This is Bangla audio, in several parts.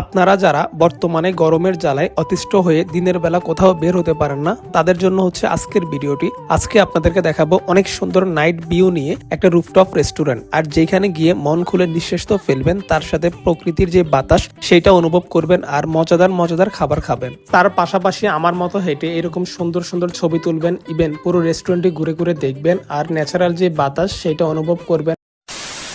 আপনারা যারা বর্তমানে গরমের জ্বালায় অতিষ্ঠ হয়ে দিনের বেলা কোথাও বের হতে পারেন না, তাদের জন্য হচ্ছে আজকের ভিডিওটি। আজকে আপনাদেরকে দেখাবো অনেক সুন্দর নাইট ভিউ নিয়ে একটা রুফটপ রেস্টুরেন্ট আর যেখানে গিয়ে মন খুলে নিঃশ্বাস তো ফেলবেন, তার সাথে প্রকৃতির যে বাতাস, সেটা অনুভব করবেন আর মজাদার মজাদার খাবার খাবেন। তার পাশাপাশি আমার মতো হেঁটে এরকম সুন্দর সুন্দর ছবি তুলবেন ইভেন পুরো রেস্টুরেন্টটি ঘুরে ঘুরে দেখবেন, আর ন্যাচারাল যে বাতাস, সেটা অনুভব করবেন।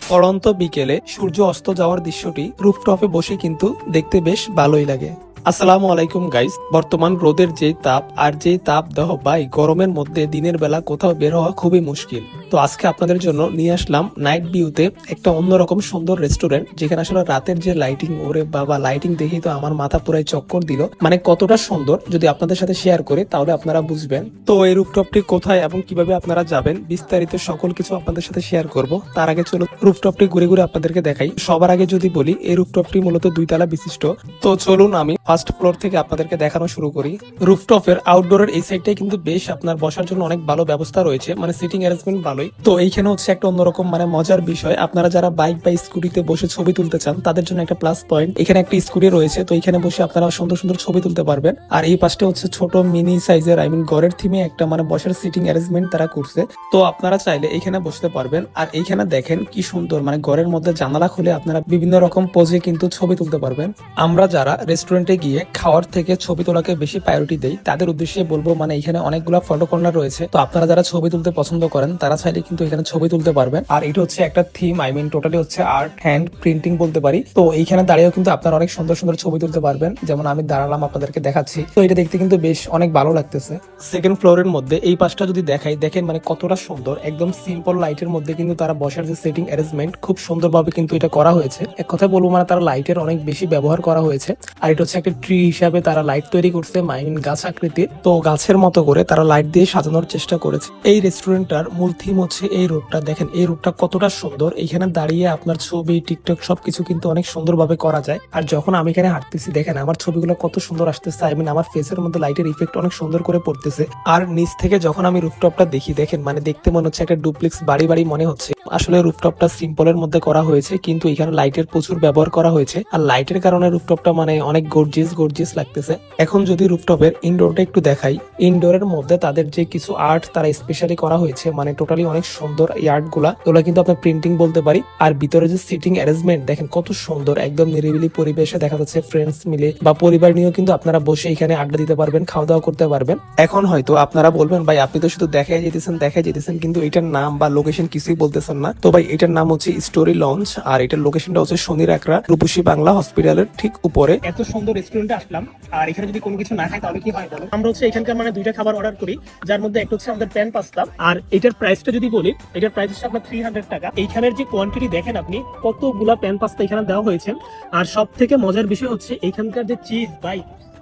পড়ন্ত বিকেলে সূর্য অস্ত যাওয়ার দৃশ্যটি রুফটপে বসে কিন্তু দেখতে বেশ ভালোই লাগে। আসসালামু আলাইকুম গাইস বর্তমান রোদের যে তাপ আর যে তাপ দেহ ভাই গরমের মধ্যে দিনের বেলা কোথাও বের হওয়া খুবই মুশকিল। তো আজকে আপনাদের জন্য নিয়ে আসলাম নাইট ভিউতে একটা অন্যরকম সুন্দর রেস্টুরেন্ট যেখানে আসলে রাতের যে লাইটিং ওরে বাবা লাইটিং দেখেই তো আমার মাথা পুরাই চক্কর দিল। মানে কতটা সুন্দর, যদি আপনাদের সাথে শেয়ার করি, তাহলে আপনারা বুঝবেন। তো এই রুফটপটি কোথায় এবং কীভাবে আপনারা যাবেন, বিস্তারিত সকল কিছু আপনাদের সাথে শেয়ার করব। তার আগে চলুন রুফটপটি ঘুরে ঘুরে আপনাদেরকে দেখাই। সবার আগে যদি বলি, এই রুফটপটি মূলত দুইতলা বিশিষ্ট। তো চলুন আমি ফার্স্ট ফ্লোর থেকে আপনাদেরকে দেখানো শুরু করি। রুফটপের আউটডোরের এই সাইডটাই কিন্তু বেশ আপনার বসার জন্য অনেক ভালো ব্যবস্থা রয়েছে। মানে সিটিং অ্যারেঞ্জমেন্ট ভালোই। তো এইখানে হচ্ছে একটা অন্যরকম মানে মজার বিষয়। আপনারা যারা বাইক বা স্কুটিতে বসে ছবি তুলতে চান, তাদের জন্য একটা প্লাস পয়েন্ট এখানে একটা স্কুটি রয়েছে, তো এখানে বসে আপনারা সুন্দর সুন্দর ছবি তুলতে পারবেন। আর এই পাশটা হচ্ছে ছোট মিনি সাইজের আই মিন ঘরের থিমে একটা মানে বসার সিটিং অ্যারেঞ্জমেন্ট তারা করছে। তো আপনারা চাইলে এখানে বসতে পারবেন। আর এইখানে দেখেন কি সুন্দর মানে ঘরের মধ্যে জানালা খুলে আপনারা বিভিন্ন রকম পোজে কিন্তু ছবি তুলতে পারবেন। আমরা যারা রেস্টুরেন্টে গিয়ে খাওয়ার থেকে ছবি তোলাকে বেশি প্রায়োরিটি দেই, তাদের উদ্দেশ্যে বলব মানে এখানে অনেকগুলো ফটো কর্নার রয়েছে। তো আপনারা যারা ছবি তুলতে পছন্দ করেন, তারা চাইলে কিন্তু এখানে ছবি তুলতে পারবেন। আর এটা হচ্ছে একটা থিম আই মিন টোটালি হচ্ছে আর্ট হ্যান্ড প্রিন্টিং বলতে পারি। তো এইখানে দাঁড়িয়েও কিন্তু আপনারা অনেক সুন্দর সুন্দর ছবি তুলতে পারবেন। যেমন আমি দাঁড়ালাম আপনাদেরকে দেখাচ্ছি। তো এটা দেখতে কিন্তু বেশ অনেক ভালো লাগতেছে। সেকেন্ড ফ্লোরের মধ্যে এই পাশটা যদি দেখাই, দেখেন মানে কতটা সুন্দর, একদম সিম্পল লাইটের মধ্যে কিন্তু তারা বসার যে সেটিং অ্যারেঞ্জমেন্ট খুব সুন্দরভাবে কিন্তু এটা করা হয়েছে। এক কথা বলব মানে তারা লাইটের অনেক বেশি ব্যবহার করা হয়েছে। আর এটা হচ্ছে একটা ট্রি হিসাবে তারা লাইট তৈরি করছে মাইন গাছ আকৃতির। তো গাছের মতো করে তারা লাইট দিয়ে সাজানোর চেষ্টা করেছে। এই রেস্টুরেন্টটার মূল থিম হচ্ছে এই রোডটা দেখেন, এই রোডটা কতটা সুন্দর। এখানে দাঁড়িয়ে আপনার ছবি টিকটক সবকিছু কিন্তু অনেক সুন্দরভাবে করা যায়। আর যখন আমি এখানে হাঁটতেছি, দেখেন আমার ছবিগুলো কত সুন্দর আসতেছে। আই মিন আমার ফেসের মধ্যে লাইটের ইফেক্ট অনেক সুন্দর করে পড়তেছে। আর নিচ থেকে যখন আমি রুফটপটা দেখি, দেখেন মানে দেখতে মনে হচ্ছে একটা ডুপ্লেক্স বাড়ি বাড়ি মনে হচ্ছে। আসলে রুফটপটা সিম্পলের মধ্যে করা হয়েছে, কিন্তু এখানে লাইটের প্রচুর ব্যবহার করা হয়েছে। আর লাইটের কারণে রুফটপটা মানে অনেক গর্জিয়াস গর্জিয়াস লাগতেছে। এখন যদি রুফটপের ইনডোরটা একটু দেখাই ইনডোরের মধ্যে তাদের যে কিছু আর্ট তারা স্পেশালি করা হয়েছে মানে টোটালি অনেক সুন্দর এই আর্টগুলা, ওগুলা কিন্তু আপনার প্রিন্টিং বলতে পারি। আর ভিতরে যে সিটিং অ্যারেঞ্জমেন্ট দেখেন কত সুন্দর, একদম নিরিবিলি পরিবেশে দেখা যাচ্ছে ফ্রেন্ডস মিলে, বা পরিবার নিয়েও কিন্তু আপনারা বসে এখানে আড্ডা দিতে পারবেন খাওয়া দাওয়া করতে পারবেন। এখন হয়তো আপনারা বলবেন, ভাই, আপনি তো শুধু দেখাই যেতেছেন দেখাই যেতেছেন, কিন্তু এটার নাম বা লোকেশন কিছুই বলতেছেন না। তো ভাই, এটার নাম হচ্ছে স্টোরি লঞ্চ আর এটার লোকেশনটা হচ্ছে শনির একরা রূপসী বাংলা হসপিটালের ঠিক উপরে। এত সুন্দর রেস্টুরেন্টে আসলাম। আর এখানে যদি কোনো কিছু না খাই, তাহলে কি হয় বলো? আমরা হচ্ছে এখানকার মানে দুইটা খাবার অর্ডার করি, যার মধ্যে একটা হচ্ছে আমাদের প্যান পাস্তা আর এটার প্রাইসটা যদি বলি, এটার প্রাইস হচ্ছে আপনার থ্রি হান্ড্রেড টাকা। এইখানের যে কোয়ান্টিটি দেখেন আপনি, কতগুলা প্যান পাস্তা এখানে দেওয়া হয়েছে। আর সব থেকে মজার বিষয় হচ্ছে, এখানকার যে চিজ ভাই,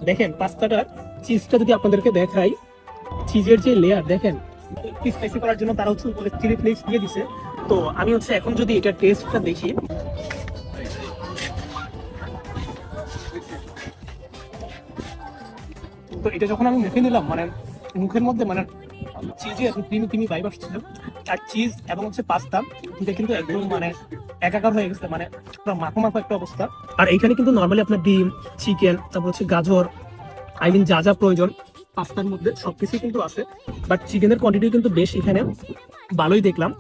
দেখেন পাস্তাটার চিজটা যদি আপনাদেরকে দেখাই চিজের যে লেয়ার দেখেন স্পাইসি করার জন্য তারা হচ্ছে চিলি ফ্লেক্স দিয়ে দিছে। তো আমি হচ্ছে এখন যদি এটা টেস্টটা দেখি। তো এটা যখন আমি মুখে নিলাম মানে মুখের মধ্যে মানে চিজের ক্রিমি ক্রিমি ভাইব আসছিল। আর চিজ এবং হচ্ছে পাস্তা এটা কিন্তু একদম মানে একাকার হয়ে গেছে মানে মাখো মাখো একটা অবস্থা। আর এইখানে কিন্তু নর্মালি আপনার ডিম চিকেন তারপর হচ্ছে গাজর আই মিন যা যা প্রয়োজন, পাস্তার মধ্যে সবকিছু কিন্তু আছে। বাট চিকেনের কোয়ান্টিটি কিন্তু বেশ এখানে ভালোই দেখলাম।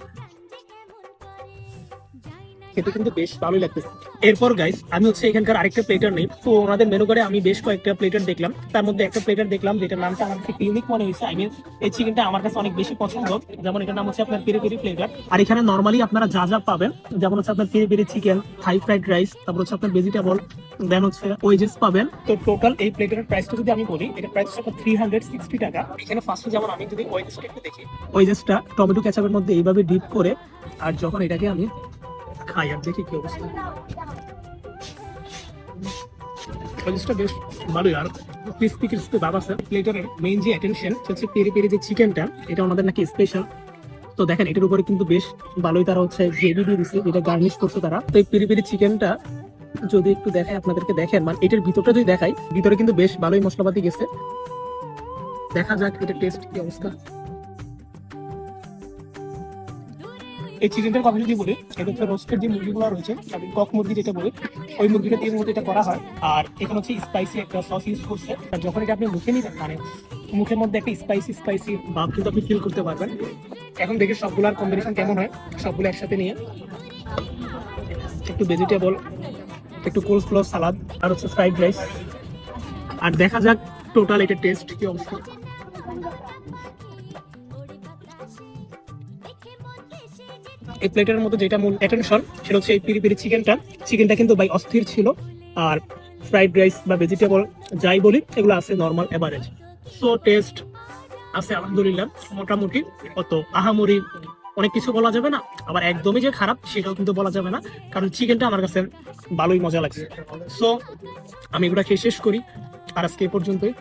খেতে কিন্তু বেশ ভালোই লাগতেছে। এরপর গাইস আমি হচ্ছে এখানকার আরেকটা প্লেটার নেই। তো ওনাদের মেনু কার্ডে আমি বেশ কয়েকটা প্লেটার দেখলাম। তার মধ্যে একটা প্লেটার দেখলাম, যেটার নামটা আমার কাছে ইউনিক মনে হয়েছে। আই মিন এই চিকেনটা আমার কাছে অনেক বেশি পছন্দ। যেমন এটার নাম হচ্ছে আপনার পেরি পেরি প্লেটার আর এখানে নর্মালি আপনারা যা যা পাবেন, যেমন হচ্ছে আপনার peri peri chicken Thai fried rice তারপর হচ্ছে আপনার ভেজিটেবল দেন হচ্ছে ওয়েজেস পাবেন। তো টোটাল এই প্লেটের প্রাইসটা যদি আমি বলি এটা প্রাইস হচ্ছে থ্রি হান্ড্রেড সিক্সটি টাকা। এখানে ফার্স্টে যেমন আমি যদি ওয়েজেসটা একটু দেখি ওয়েজেসটা টমেটো ক্যাচাপের মধ্যে এইভাবে ডিপ করে, আর যখন এটাকে আমি খাই আর দেখি কি অবস্থা। ওয়েজেসটা বেশ ভালোই। আর ক্রিস্পি ক্রিস্পি ভাব আছে। প্লেটারের মেইন যে অ্যাটেনশন হচ্ছে পেরি পেরি যে চিকেনটা এটা ওনাদের নাকি স্পেশাল তো দেখেন, এটার উপরে কিন্তু বেশ ভালোই তারা হচ্ছে গ্রেভি দিয়ে দিচ্ছে যেটা গার্নিশ করছে তারা। তো এই পেরি পেরি চিকেনটা যদি একটু দেখাই আপনাদেরকে দেখেন মানে এটার ভিতরটা যদি দেখাই, ভিতরে কিন্তু বেশ ভালোই মশলাপাতি গেছে। দেখা যাক এটা টেস্ট কি অবস্থা। এই চিকেনটার কথা যদি বলি, এটা হচ্ছে রোস্টের যে মুরগিগুলো রয়েছে কক মুরগি যেটা বলি, ওই মুরগিটা দিয়ে মধ্যে এটা করা হয়। আর এখানে হচ্ছে স্পাইসি একটা সস ইউজ করছে। আর যখন এটা আপনি মুখে নিবেন মানে মুখের মধ্যে একটা স্পাইসি স্পাইসি ভাব কিন্তু আপনি ফিল করতে পারবেন। এখন দেখি সবগুলোর কম্বিনেশন কেমন হয়, সবগুলো একসাথে নিয়ে। একটু ভেজিটেবল একটু কোল্ড ফ্লো সালাদ আর হচ্ছে ফ্রাইড রাইস আর দেখা যাক টোটাল এটা টেস্ট কি অবস্থা। এই প্লেটের মধ্যে যেটা মূল অ্যাটেনশন সেটা হচ্ছে এই পিরি পিরি চিকেনটা। চিকেনটা কিন্তু ভাই অস্থির ছিল, আর ফ্রাইড রাইস বা ভেজিটেবল যাই বলি, এগুলো আছে নর্মাল এভারেজ সো টেস্ট আছে আলহামদুলিল্লাহ, মোটামুটি অত আহামরি অনেক কিছু বলা যাবে না, আবার একদমই যে খারাপ সেটাও কিন্তু বলা যাবে না, কারণ চিকেনটা আমার কাছে ভালোই মজা লাগছে। সো আমি এগুলা খেয়ে শেষ করি, আর আজকে এই পর্যন্তই।